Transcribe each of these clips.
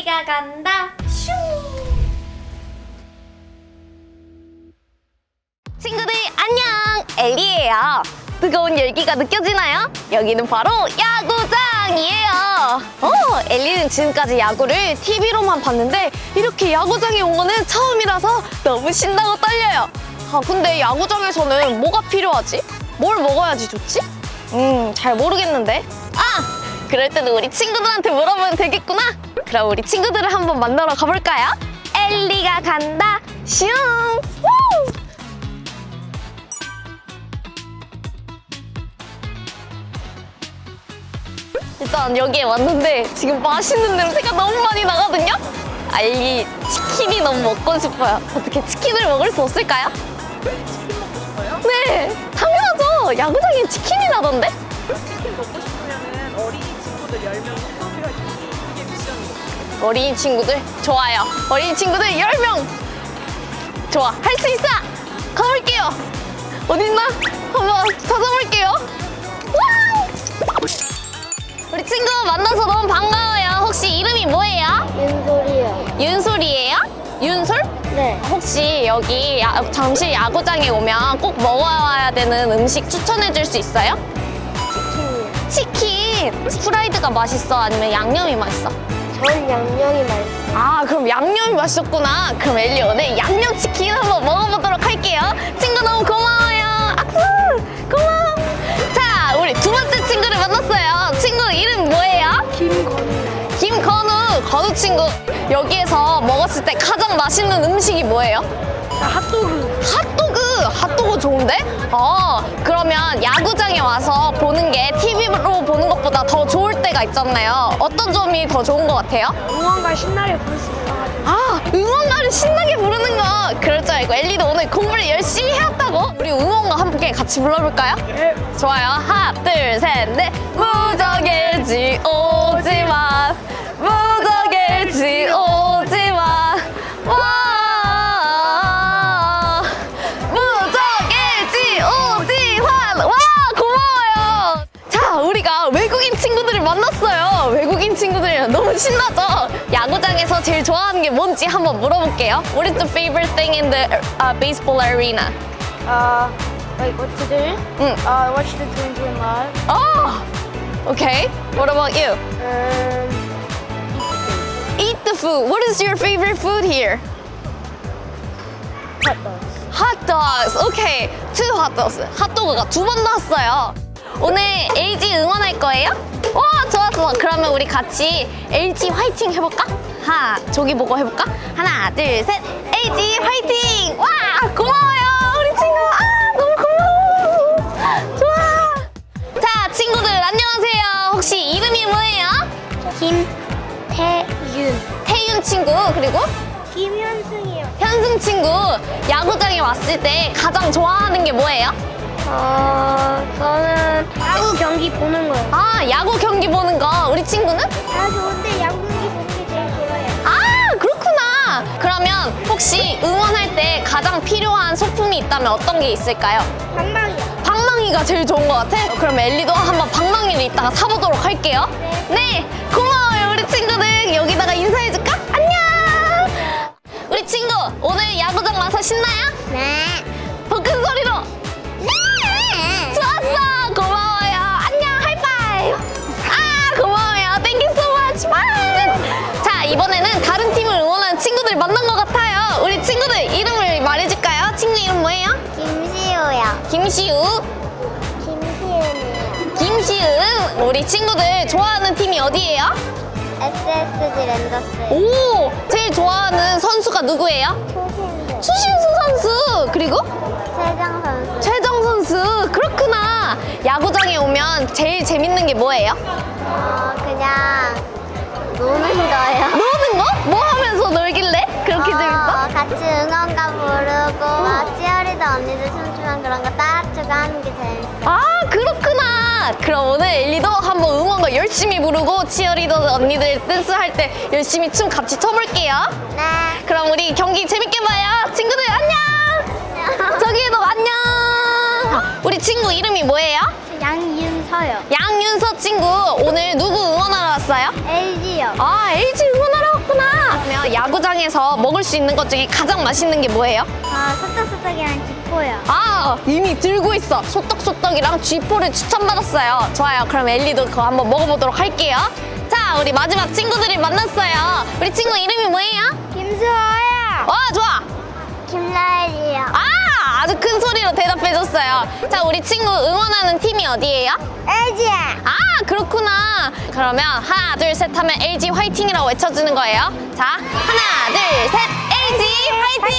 엘리가 간다. 슈. 친구들 안녕 엘리예요 뜨거운 열기가 느껴지나요? 여기는 바로 야구장이에요 어 엘리는 지금까지 야구를 TV로만 봤는데 이렇게 야구장에 온 거는 처음이라서 너무 신나고 떨려요 아 근데 야구장에서는 뭐가 필요하지? 뭘 먹어야지 좋지? 음 잘 모르겠는데 아 그럴 때는 우리 친구들한테 물어보면 되겠구나 그럼 우리 친구들을 한번 만나러 가볼까요? 엘리가 간다 슝 우! 일단 여기에 왔는데 지금 맛있는 냄새가 너무 많이 나거든요? 알리 치킨이 너무 먹고 싶어요. 어떻게 치킨을 먹을 수 없을까요? 네, 당연하죠. 야구장에 치킨이 나던데? 치킨 먹고 싶으면은 어린이 친구들 10명 선택하기 이게 미션이에요. 어린이 친구들 좋아요. 어린이 친구들 10명 좋아. 할 수 있어. 가볼게요. 어딨나? 한번 찾아볼게요. 와! 우리 친구 만나서 너무 반가워요. 혹시 이름이 뭐예요? 윤소리요. 윤솔이에요? 윤솔? 네. 혹시 여기 야- 잠실 야구장에 오면 꼭 먹어야 되는 음식 추천해 줄 수 있어요? 치킨. 프라이드가 맛있어? 아니면 양념이 맛있어? 전 양념이 맛있어요. 아, 그럼 양념이 맛있었구나. 그럼 엘리 오늘 양념치킨 한번 먹어보도록 할게요. 친구 너무 고마워요. 악수! 고마워. 자, 우리 두 번째 친구를 만났어요. 친구 이름 뭐예요? 김건우. 김건우. 건우 친구. 여기에서 먹었을 때 가장 맛있는 음식이 뭐예요? 핫도그. 핫도그! 좋은데? 어, 그러면 야구장에 와서 보는 게 TV로 보는 것보다 더 좋을 때가 있잖아요. 어떤 점이 더 좋은 것 같아요? 응원가 신나게 부를 수 있어가지고. 아, 응원가를 신나게 부르는 거! 그럴 줄 알고 엘리도 오늘 공부를 열심히 해왔다고? 우리 응원가 함께 같이 불러볼까요? 예. 좋아요. 하나, 둘, 셋, 넷. 무적일지 오지마. 무적일지 오지마. 너무 신나죠? 야구장에서 제일 좋아하는 게 뭔지 한번 물어볼게요. What is the favorite thing in the uh, baseball arena? Uh, like what to do? 응. Uh, watch the Twinkling Live. Oh, okay. What about you? Um, Eat the food. What is your favorite food here? hot dogs. Hot dogs. Okay. Two hot dogs. 핫도그가 두 번 나왔어요. 오늘 LG 응원할 거예요? 와, 좋았어. 그러면 우리 같이 LG 화이팅 해볼까? 하나, 저기 보고 해볼까? 하나, 둘, 셋. LG 화이팅! 와, 고마워요. 우리 친구. 아, 너무 고마워. 좋아. 자, 친구들 안녕하세요. 혹시 이름이 뭐예요? 김태윤. 태윤 친구, 그리고 김현승이요. 현승 친구. 야구장에 왔을 때 가장 좋아하는 게 뭐예요? 어, 저는 야구 경기 보는 거요. 아, 야구 경기 보는 거. 우리 친구는? 아, 좋은데 야구 경기 보는 게 제일 좋아요. 아, 그렇구나. 그러면 혹시 응원할 때 가장 필요한 소품이 있다면 어떤 게 있을까요? 방방이요. 방망이가 제일 좋은 것 같아. 그럼 엘리도 한번 방망이를 이따가 사보도록 할게요. 네. 고마워요, 우리 친구들. 여기다가 인사해줄까? 안녕. 우리 친구, 오늘 야구장 와서 신나요? 네. 김시우. 김시은. 우리 친구들 좋아하는 팀이 어디예요? SSG 랜더스. 오, 제일 좋아하는 선수가 누구예요? 초신들. 추신수 선수. 그리고 최정 선수. 최정 선수. 그렇구나. 야구장에 오면 제일 재밌는 게 뭐예요? 어, 그냥 노는 거요. 노는 거? 뭐 하면서 놀길래? 같이 응원가 부르고 막 치어리더 언니들 춤추면 그런 거 따라추고 하는 게 재밌어. 아 그렇구나 그럼 오늘 엘리도 한번 응원가 열심히 부르고 치어리더 언니들 댄스 할 때 열심히 춤 같이 춰볼게요 네. 그럼 우리 경기 재밌게 봐요 친구들 안녕 저기도 안녕 우리 친구 이름이 뭐예요? 양윤서요. 양 윤서 친구 오늘 누구 응원하러 왔어요? LG요. 아 LG 응원하러 왔구나. 그러면 야구장에서 먹을 수 있는 것 중에 가장 맛있는 게 뭐예요? 아, 소떡소떡이랑 뒷고요. 아 이미 들고 있어. 소떡소떡이랑 쥐포를 추천받았어요. 좋아요. 그럼 엘리도 그거 한번 먹어보도록 할게요. 자 우리 마지막 친구들을 만났어요. 우리 친구 이름이 뭐예요? 김수호요. 와 좋아. 김라엘이요. 아 아주 큰 소리로 대답해줬어요. 자 우리 친구 응원하는 팀이 어디예요? LG야. 아 그렇구나 그러면 하나 둘 셋 하면 LG 화이팅이라고 외쳐주는 거예요 자 하나 둘 셋 LG 화이팅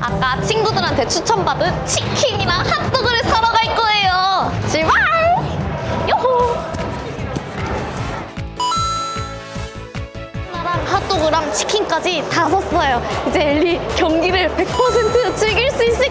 아까 친구들한테 추천받은 치킨이랑 핫도그를 사러 갈 거예요 출발 핫도그랑 치킨까지 다 샀어요. 이제 엘리 경기를 100% 즐길 수 있을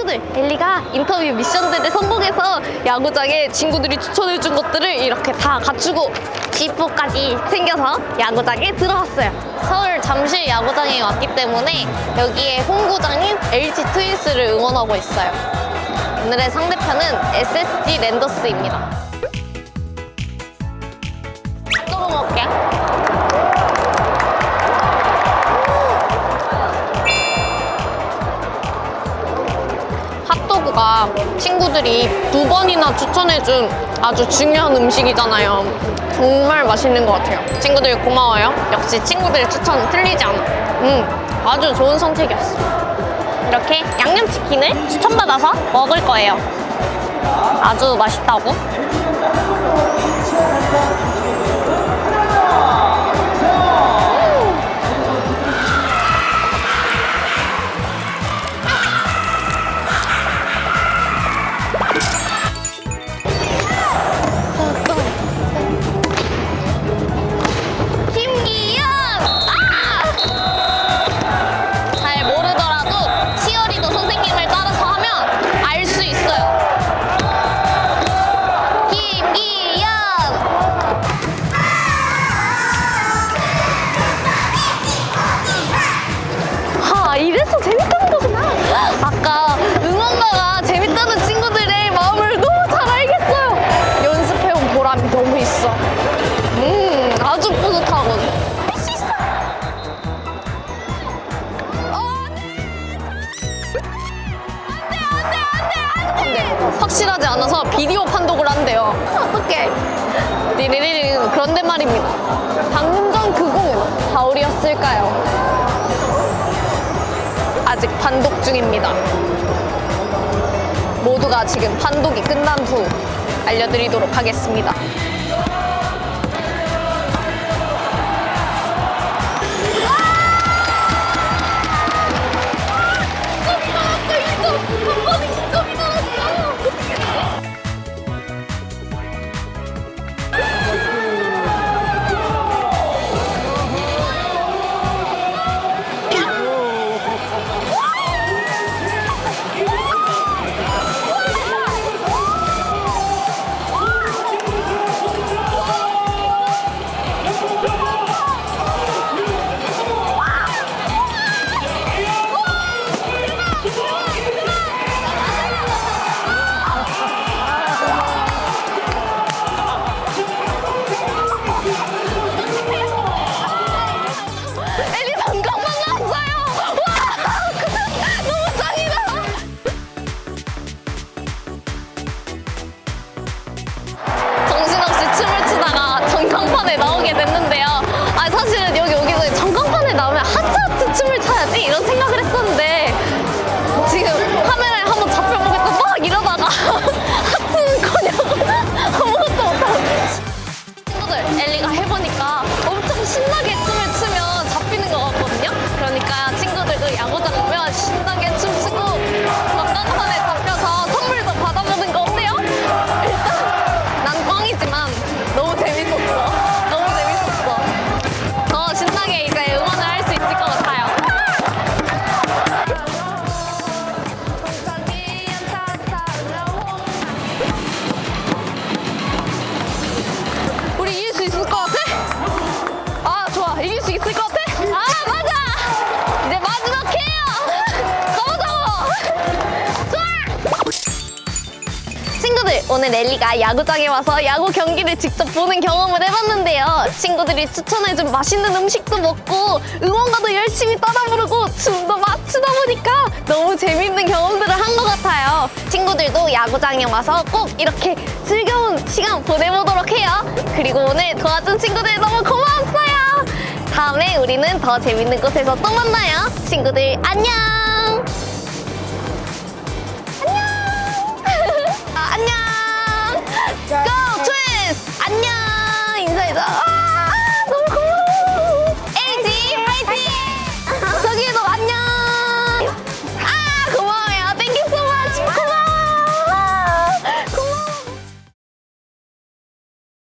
친구들, 엘리가 인터뷰 미션들을 성공해서 야구장에 친구들이 추천해준 것들을 이렇게 다 갖추고 지프까지 챙겨서 야구장에 들어왔어요. 서울 잠실 야구장에 왔기 때문에 여기에 홈구장인 LG 트윈스를 응원하고 있어요. 오늘의 상대편은 SSG 랜더스입니다. 친구들이 두 번이나 추천해준 아주 중요한 음식이잖아요. 정말 맛있는 것 같아요. 친구들 고마워요. 역시 친구들 추천 틀리지 않아. 음, 아주 좋은 선택이었어. 이렇게 양념치킨을 추천받아서 먹을 거예요. 아주 맛있다고. 확실하지 않아서 비디오 판독을 한대요. 어떡해. 리리리링. 그런데 말입니다. 방금 전 그 공은 파울이었을까요? 아직 판독 중입니다. 모두가 지금 판독이 끝난 후 알려드리도록 하겠습니다. 오늘 엘리가 야구장에 와서 야구 경기를 직접 보는 경험을 해봤는데요. 친구들이 추천해준 맛있는 음식도 먹고 응원가도 열심히 따라 부르고 춤도 막 추다 보니까 너무 재밌는 경험들을 한 것 같아요. 친구들도 야구장에 와서 꼭 이렇게 즐거운 시간 보내보도록 해요. 그리고 오늘 도와준 친구들 너무 고마웠어요. 다음에 우리는 더 재밌는 곳에서 또 만나요. 친구들! 안녕!